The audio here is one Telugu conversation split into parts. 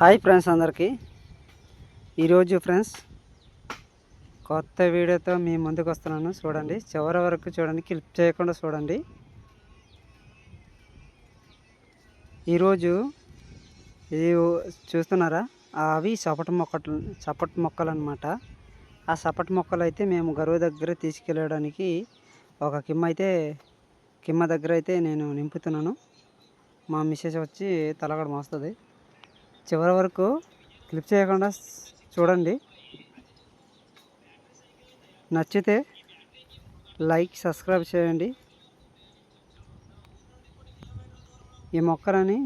హాయ్ ఫ్రెండ్స్ అందరికీ. ఈరోజు ఫ్రెండ్స్ కొత్త వీడియోతో మీ ముందుకు వస్తున్నాను. చూడండి చివరి వరకు చూడండి క్లిప్ చేయకుండా చూడండి. ఈరోజు ఇది చూస్తున్నారా? అవి చపట మొక్కలు చపట మొక్కలు అనమాట ఆ చపట మొక్కలు అయితే మేము గరువు దగ్గర తీసుకెళ్ళడానికి ఒక కిమ్మ అయితే కిమ్మ దగ్గర అయితే నేను నింపుతున్నాను. మా మిస్సెస్ వచ్చి తలగడ మోస్తుంది. చివరి వరకు క్లిప్ చేయకుండా చూడండి. నచ్చితే లైక్ సబ్స్క్రైబ్ చేయండి. ఈ మొక్కలని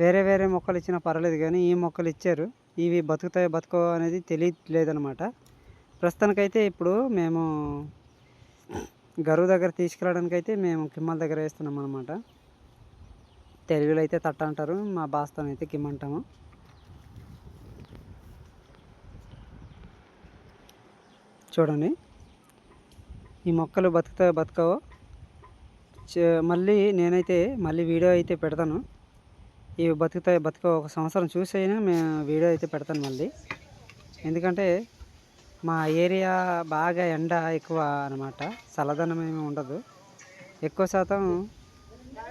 వేరే వేరే మొక్కలు ఇచ్చినా పర్వాలేదు కానీ ఈ మొక్కలు ఇచ్చారు. ఇవి బతుకుతాయో బతుకో అనేది తెలియలేదనమాట ప్రస్తుతానికైతే ఇప్పుడు మేము గరువు దగ్గర తీసుకెళ్ళడానికైతే అయితే మేము కిమ్మల దగ్గర వేస్తున్నాం అనమాట తెలుగులో అయితే తట్ట అంటారు మా భాషతో అయితే కిమ్మంటాము చూడండి. ఈ మొక్కలు బతుకుతా బతకవో. మళ్ళీ నేనైతే మళ్ళీ వీడియో అయితే పెడతాను. ఇవి బతుకుతా బతుకో ఒక సంవత్సరం చూసి అయినా మేము వీడియో అయితే పెడతాను మళ్ళీ. ఎందుకంటే మా ఏరియా బాగా ఎండ ఎక్కువ అనమాట చల్లదనం ఏమి ఉండదు. ఎక్కువ శాతం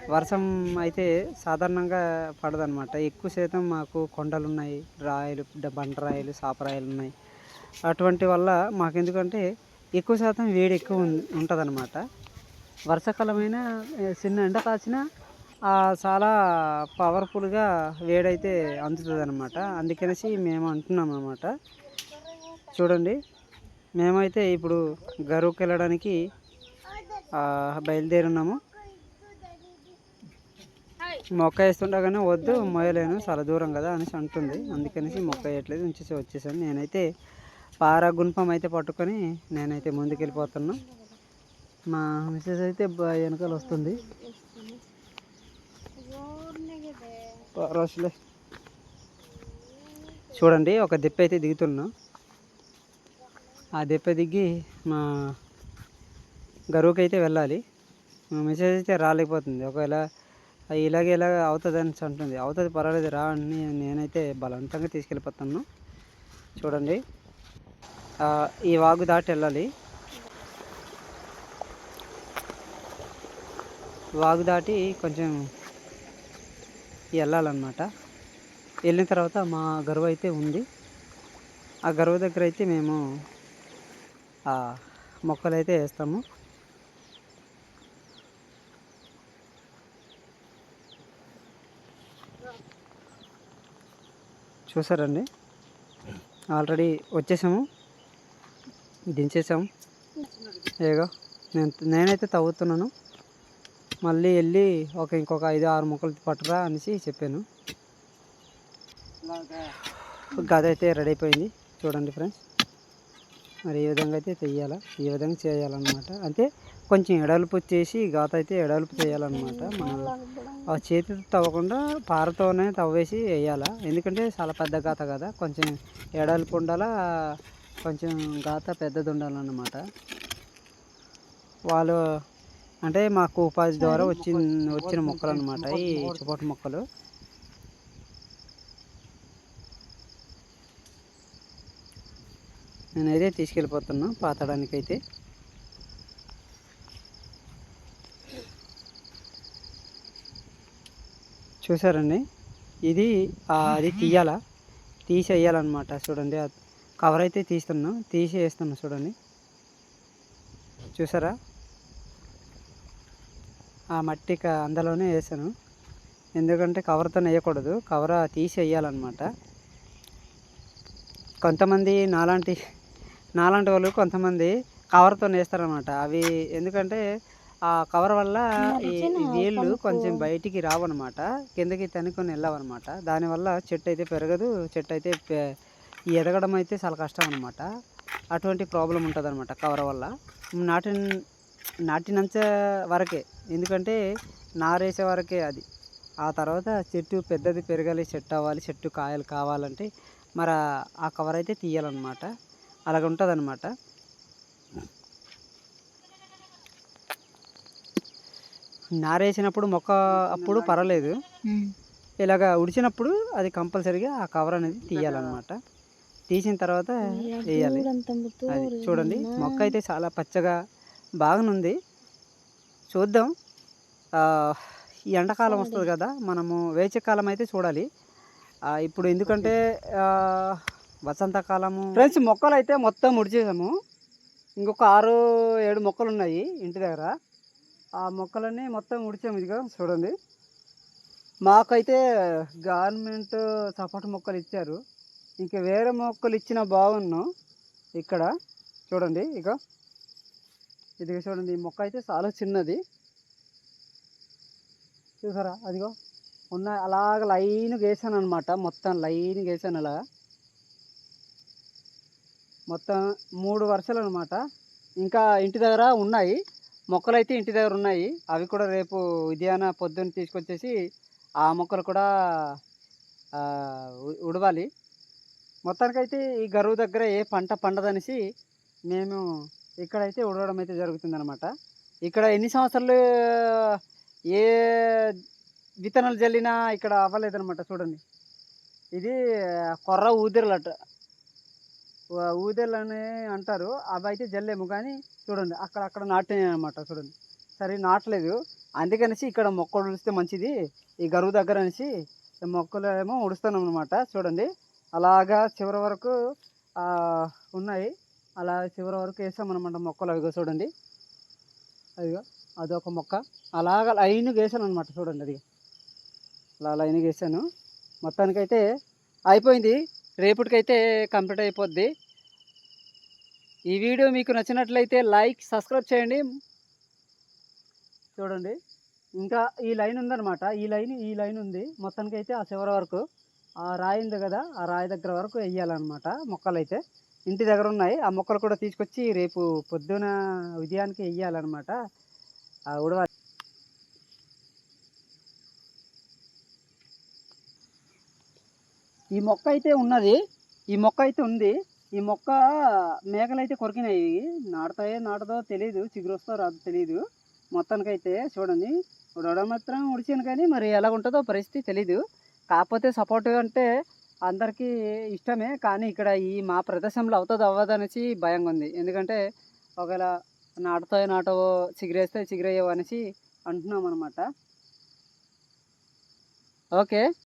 వర్షం అయితే సాధారణంగా పడదనమాట ఎక్కువ శాతం మాకు కొండలు ఉన్నాయి రాయలు బండరాయలు సాపరాయలు ఉన్నాయి అటువంటి వల్ల మాకు ఎందుకంటే ఎక్కువ శాతం వేడి ఎక్కువ ఉంటుంది అనమాట వర్షాకాలమైన చిన్న ఎండ కాచినా చాలా పవర్ఫుల్గా వేడైతే అందుతుంది అనమాట అందుకనేసి మేము అంటున్నాం అనమాట చూడండి మేమైతే ఇప్పుడు గరువుకి వెళ్ళడానికి బయలుదేరున్నాము. మొక్క వేస్తుండగానే వద్దు మోయలేను చాలా దూరం కదా అనేసి అంటుంది. అందుకనేసి మొక్క వేయట్లేదు ఉంచేసి వచ్చేసాను. నేనైతే పార గుణపం అయితే పట్టుకొని నేనైతే ముందుకెళ్ళిపోతున్నా. మా మిసెస్ అయితే వెనకాల వస్తుంది. రోజులే చూడండి ఒక దెప్ప అయితే దిగుతున్నా. ఆ దెప్ప దిగి మా గరువుకి అయితే వెళ్ళాలి. మా మెసేజ్ అయితే రాలేకపోతుంది. ఒకవేళ అది ఇలాగే ఇలాగ అవుతుంది అని అంటుంది. అవుతుంది పర్వాలేదు రా అని నేనైతే బలవంతంగా తీసుకెళ్ళిపోతాను. చూడండి. ఈ వాగు దాటి వెళ్ళాలి. వాగు దాటి కొంచెం వెళ్ళాలన్నమాట. వెళ్ళిన తర్వాత మా గరువు అయితే ఉంది. ఆ గరువు దగ్గర అయితే మేము మొక్కలైతే మొక్కలు అయితే వేస్తాము. చూసారండి? ఆల్రెడీ వచ్చేసాము. దించేసాము. ఏగో నేను నేనైతే తవ్వుతున్నాను. మళ్ళీ వెళ్ళి ఒక ఇంకొక ఐదు ఆరు మొక్కలు పట్టురా అనేసి చెప్పాను. గద అయితే రెడీ అయిపోయింది. చూడండి ఫ్రెండ్స్. మరి ఈ విధంగా అయితే తెయ్యాలా? ఈ విధంగా చేయాలన్నమాట. అంటే కొంచెం ఎడల్పు చేసి గాత అయితే ఎడల్పు చేయాలన్నమాట. మన ఆ చేతితో తవ్వకుండా పారతోనే తవ్వేసి వేయాలా? ఎందుకంటే చాలా పెద్ద గాత కదా. కొంచెం ఎడల్పు ఉండాలా? కొంచెం గాత పెద్దది ఉండాలన్నమాట. వాళ్ళు అంటే మాకు ఉపాధి ద్వారా వచ్చి వచ్చిన మొక్కలు అనమాట ఈ చుపోటు మొక్కలు. నేనైతే తీసుకెళ్ళిపోతున్నా పాతడానికి అయితే చూసారండి? ఇది అది తీయాలా? తీసి వేయాలన్నమాట చూడండి కవర్ అయితే తీస్తున్నా తీసి వేస్తున్నా చూడండి. చూసారా? ఆ మట్టి అందులోనే వేసాను. ఎందుకంటే కవర్తో వేయకూడదు కవర్ తీసి వేయాలన్నమాట కొంతమంది నాలాంటి నాలాంటి వాళ్ళు కొంతమంది కవర్తో వేస్తారనమాట అవి ఎందుకంటే ఆ కవర్ వల్ల ఈ వేళ్ళు కొంచెం బయటికి రావన్నమాట. కిందకి తనుకొని వెళ్ళవన్నమాట. దానివల్ల చెట్టు అయితే పెరగదు చెట్టు అయితే ఎదగడం అయితే చాలా కష్టం అనమాట అటువంటి ప్రాబ్లం ఉంటుంది అనమాట కవర్ వల్ల. నాటి నాటినంత వరకే. ఎందుకంటే నారేసే వరకే అది. ఆ తర్వాత చెట్టు పెద్దది పెరగాలి చెట్టు అవ్వాలి చెట్టు కాయలు కావాలంటే మరి ఆ- ఆ కవర్ అయితే తీయాలన్నమాట. అలాగ ఉంటుంది అనమాట నారేసినప్పుడు మొక్క అప్పుడు పర్వాలేదు. ఇలాగ ఉడిచినప్పుడు అది కంపల్సరీగా ఆ కవర్ అనేది తీయాలన్నమాట. తీసిన తర్వాత వేయాలి. అది చూడండి మొక్క అయితే చాలా పచ్చగా బాగానుంది. చూద్దాం. ఈ ఎండాకాలం వస్తుంది కదా మనము వేసవికాలం అయితే చూడాలి. ఇప్పుడు ఎందుకంటే వసంతకాలము. ఫ్రెండ్స్ మొక్కలు అయితే మొత్తం ముడిచేసాము. ఇంకొక ఆరు ఏడు మొక్కలు ఉన్నాయి ఇంటి దగ్గర. ఆ మొక్కలన్నీ మొత్తం ముడిచాము. ఇదిగో చూడండి. మాకైతే గవర్నమెంట్ సపోర్ట్ మొక్కలు ఇచ్చారు. ఇంక వేరే మొక్కలు ఇచ్చిన బాగున్నాం ఇక్కడ. చూడండి ఇక ఇదిగో చూడండి ఈ మొక్క అయితే చాలా చిన్నది. చూసారా? అదిగో. ఉన్న అలాగ లైన్ వేసాను అనమాట మొత్తం లైన్ వేసాను అలా. మొత్తం మూడు వరుసలు అనమాట ఇంకా ఇంటి దగ్గర ఉన్నాయి. మొక్కలు అయితే ఇంటి దగ్గర ఉన్నాయి. అవి కూడా రేపు ఉదయాన పొద్దున్న తీసుకొచ్చేసి ఆ మొక్కలు కూడా ఉడవాలి. మొత్తానికైతే ఈ గరువు దగ్గర ఏ పంట పండదనేసి మేము ఇక్కడైతే ఉడవడం అయితే జరుగుతుందనమాట. ఇక్కడ ఎన్ని సంవత్సరాలు ఏ విత్తనాలు జల్లినా ఇక్కడ అవ్వలేదనమాట చూడండి. ఇది కొర్ర ఊదిరలట. ఊ- ఊదెలు అని అంటారు. అవి అయితే జల్లేము కానీ చూడండి అక్కడ అక్కడ నాటినాయి అనమాట చూడండి. సరే నాటలేదు. అందుకనేసి ఇక్కడ మొక్కలు ఉడిస్తే మంచిది. ఈ గరువు దగ్గర అనేసి మొక్కలు ఏమో ఉడుస్తున్నాం అనమాట చూడండి. అలాగా చివరి వరకు ఉన్నాయి. అలా చివరి వరకు వేసామన్నమాట మొక్కలు అవిగో చూడండి. అదిగో అదొక మొక్క. అలాగ లైన్గా వేసాను అనమాట చూడండి అది. అలా లైన్గా వేసాను. మొత్తానికైతే అయిపోయింది. రేపటికైతే కంప్లీట్ అయిపోద్ది. ఈ వీడియో మీకు నచ్చినట్లయితే లైక్ సబ్స్క్రైబ్ చేయండి. చూడండి. ఇంకా ఈ లైన్ ఉందన్నమాట. ఈ లైన్ ఈ లైన్ ఉంది. మొత్తానికి అయితే ఆ చివరి వరకు ఆ రాయి ఉంది కదా ఆ రాయి దగ్గర వరకు వేయాలన్నమాట మొక్కలు అయితే ఇంటి దగ్గర ఉన్నాయి. ఆ మొక్కలు కూడా తీసుకొచ్చి రేపు పొద్దున ఉదయానికి వేయాలన్నమాట. ఆ ఉడవ ఈ మొక్క అయితే ఉన్నది ఈ మొక్క అయితే ఉంది. ఈ మొక్క మేకలు అయితే కొరికినాయి. నాటుతాయో నాటదో తెలియదు చిగురు వస్తో రాదో తెలియదు మొత్తానికైతే చూడండి. ఉడవడం మాత్రం ఉడిచాను కానీ మరి ఎలా ఉంటుందో పరిస్థితి తెలీదు. కాకపోతే సపోర్ట్ అంటే అందరికీ ఇష్టమే కానీ ఇక్కడ ఈ మా ప్రదేశంలో అవుతుంది అవ్వదు అనేసి భయంగా ఉంది. ఎందుకంటే ఒకవేళ నాటుతాయో నాటవో చిగురేస్తే చిగురయ్యవో అనేసి అంటున్నాం అనమాట ఓకే.